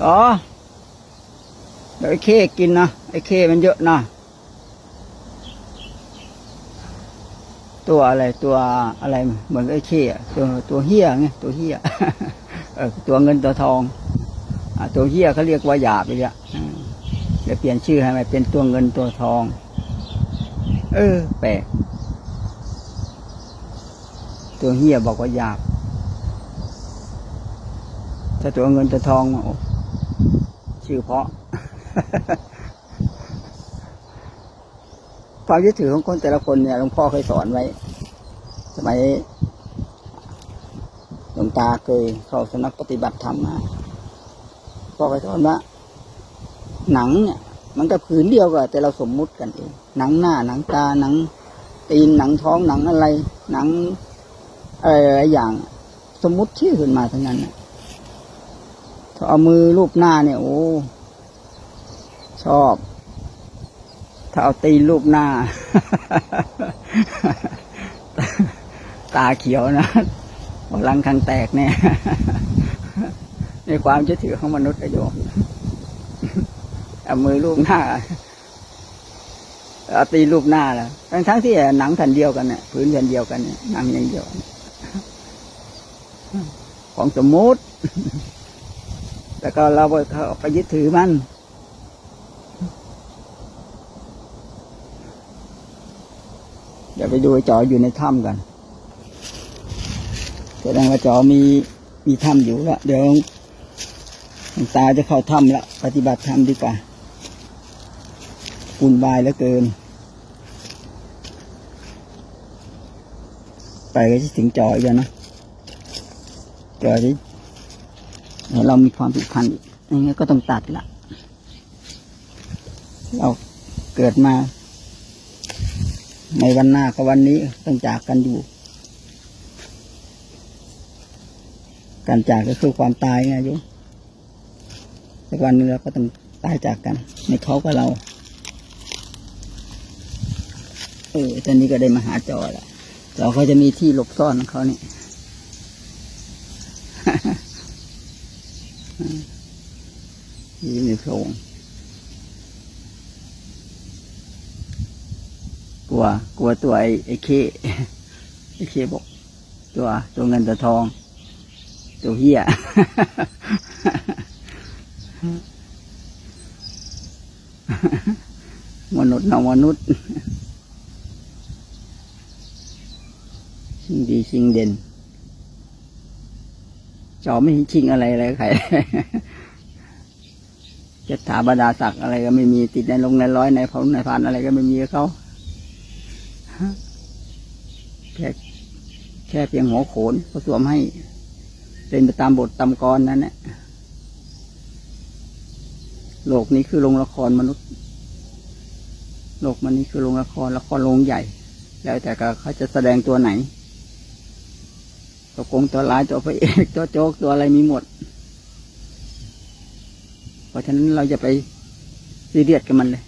อ๋อเดี๋ยวไอ้เข้กินนะ ไอ้เข้มันเยอะนะ ตัวอะไรตัวอะไร เหมือนไอ้เข้ตัวตัวเฮี้ยไงตัวเฮี้ยเออตัวเงินตัวทองอตัวเฮี้ยเขาเรียกว่าหยาบไปเลยอืมเดี๋ยวเปลี่ยนชื่อให้มันเป็นตัวเงินตัวทอง เออ แปลกตัวเฮี้ยบอกว่าหยาบถ้าตัวเงินตัวทองโอ้ ชื่อเพราะ ความยึดถือของคนแต่ละคนเนี่ยหลวงพ่อเคยสอนไว้ สมัยหลวงตาเคยเข้าสนักปฏิบัติธรรมมาพ่อเคยสอนว่าหนังเนี่ยมันก็ผืนเดียวกับแต่เราสมมุติกันเองหนังหน้าหนังตาหนังตีนหนังท้องหนังอะไร หนังอะไรหลายอย่าง สมมุติชื่อขึ้นมาทั้งนั้นน่ะ ถ้าเอามือรูปหน้าเนี่ย โอ้ชอบ ถ้าเอาตีนรูปหน้า ตาเขียวนะหลังคังแตกเนี่ยในความเชื่อถือของมนุษย์อโยมเอามือรูปหน้าเอาตีรูปหน้าแล้วทั้งทั้งๆที่หนังแผ่นเดียวกันเนี่ยพื้นแผ่นเดียวกันเนี่ยหนังอย่างเดียว ของสมมุติ แล้วก็เราเอาไปยึดถือมันเดี๋ยวไปดูจออยู่ในถ้ำกันแสดงว่าจอมีมีถ้ำอยู่แล้วเดี๋ยวหลวงตาจะเข้าถ้ำแล้วปฏิบัติธรรมดีกว่าปุ่นวายเหลือเกิน ไปก็จะถึงจออีกแล้วนะจอที่ เรามีความผูกพันอย่างเงี้ยก็ต้องตัดละเราเกิดมา ในวันหน้ากับวันนี้ต้องจากกันอยู่ การจากก็คือความตายไงโยมสักวันนึงเราก็ต้องตายจากกันในเขากับเรา เออตอนนี้ก็ได้มาหาจอแล้วเราก็จะมีที่หลบซ่อนของเขาเนี่ย อยู่ในโพรงกลัว กลัวตัวไอ้ไอ้เคไอ้เคบอก ตัว ตัวเงินตัวทอง ตัวเหี้ยมนุษย์นองมนุษย์ชิงดีชิงเด่น จอไม่ชิงอะไรเลยใครจะถาบรรดาศักย์อะไรก็ไม่มีติดในลงในร้อยในพงในพันอะไรก็ไม่มีเขาแค่แค่เพียงหัวโขนก็สวมให้ เป็นไปตามบทตามกรนั่นแหละโลกนี้คือโรงละครมนุษย์ โลกมันนี้คือโรงละครละครโรงใหญ่ แล้วแต่ก็เขาจะแสดงตัวไหน ตัวโกงตัวลายตัวพระเอกตัวโจ๊กตัวอะไรมีหมด เพราะฉะนั้นเราจะไปซีเรียสกับมันเลย